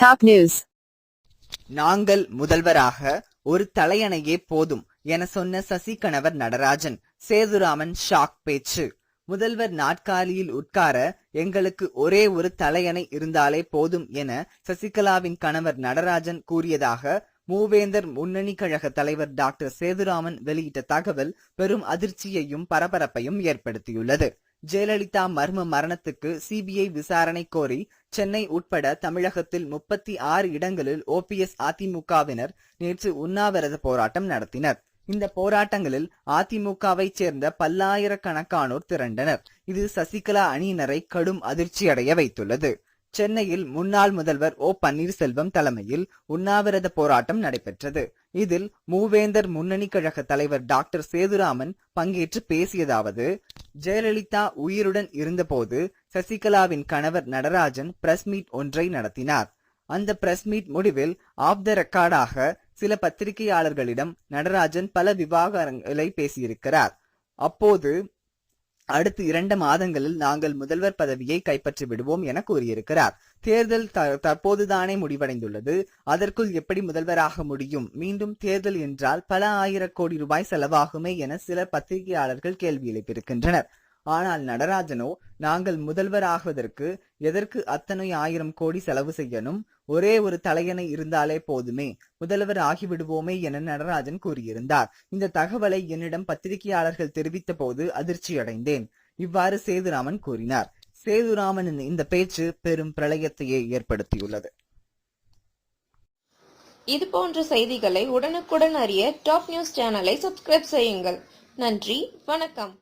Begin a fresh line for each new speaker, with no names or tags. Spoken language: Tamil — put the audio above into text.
டாப் நியூஸ்
நாங்கள் முதல்வராக ஒரு தலையணையே போதும் என சொன்ன சசி கணவர் நடராஜன் சேதுராமன் ஷாக் பேச்சு. முதல்வர் நாட்காலியில் உட்கார எங்களுக்கு ஒரே ஒரு தலையணை இருந்தாலே போதும் என சசிகலாவின் கணவர் நடராஜன் கூறியதாக மூவேந்தர் முன்னணி கழக தலைவர் டாக்டர் சேதுராமன் வெளியிட்ட தகவல் பெரும் அதிர்ச்சியையும் பரபரப்பையும் ஏற்படுத்தியுள்ளது. ஜெயலலிதா மர்ம மரணத்துக்கு சிபிஐ விசாரணை கோரி சென்னை உட்பட தமிழகத்தில் முப்பத்தி ஆறு இடங்களில் ஓபிஎஸ் அதிமுகவினர் நேற்று உண்ணாவிரத போராட்டம் நடத்தினர். இந்த போராட்டங்களில் அதிமுகவை சேர்ந்த பல்லாயிரக்கணக்கானோர் திரண்டனர். இது சசிகலா அணியினரை கடும் அதிர்ச்சியடைய வைத்துள்ளது. சென்னையில் முன்னாள் முதல்வர் ஓ பன்னீர்செல்வம் தலைமையில் உண்ணாவிரத போராட்டம் நடைபெற்றது. இதில் மூவேந்தர் முன்னணி கழக தலைவர் டாக்டர் சேதுராமன் பங்கேற்று பேசியதாவது ஜெயலலிதா உயிருடன் இருந்தபோது சசிகலாவின் கணவர் நடராஜன் பிரஸ் மீட் ஒன்றை நடத்தினார். அந்த பிரஸ் மீட் முடிவில் ஆஃப் த ரெக்கார்டாக சில பத்திரிகையாளர்களிடம் நடராஜன் பல விவாகரங்களை பேசியிருக்கிறார். அப்போது அடுத்து இரண்டு மாதங்களில் நாங்கள் முதல்வர் பதவியை கைப்பற்றி விடுவோம் என கூறியிருக்கிறார். தேர்தல் தற்போதுதானே முடிவடைந்துள்ளது. அதற்குள் எப்படி முதல்வராக முடியும்? மீண்டும் தேர்தல் என்றால் பல ஆயிரம் கோடி ரூபாய் செலவாகுமே என சில பத்திரிகையாளர்கள் கேள்வி எழுப்பியிருக்கின்றனர். ஆனால் நடராஜனோ நாங்கள் முதல்வர் ஆகுவதற்கு எதற்கு அத்தனை ஆயிரம் கோடி செலவு செய்யணும்? ஒரே ஒரு தலையணை இருந்தாலே போதுமே. முதல்வர் ஆகிவிடுவோமே என நடராஜன் கூறியிருந்தார். இந்த தகவலை என்னிடம் பத்திரிகையாளர்கள் தெரிவித்த போது அதிர்ச்சியடைந்தேன். இவ்வாறு சேதுராமன் கூறினார். சேதுராமனின் இந்த பேச்சு பெரும் பிரளயத்தையே ஏற்படுத்தியுள்ளது.
இது போன்ற செய்திகளை உடனுக்குடன் அறிய டாப் நியூஸ் சேனலை சப்ஸ்கிரைப் செய்யுங்கள். நன்றி. வணக்கம்.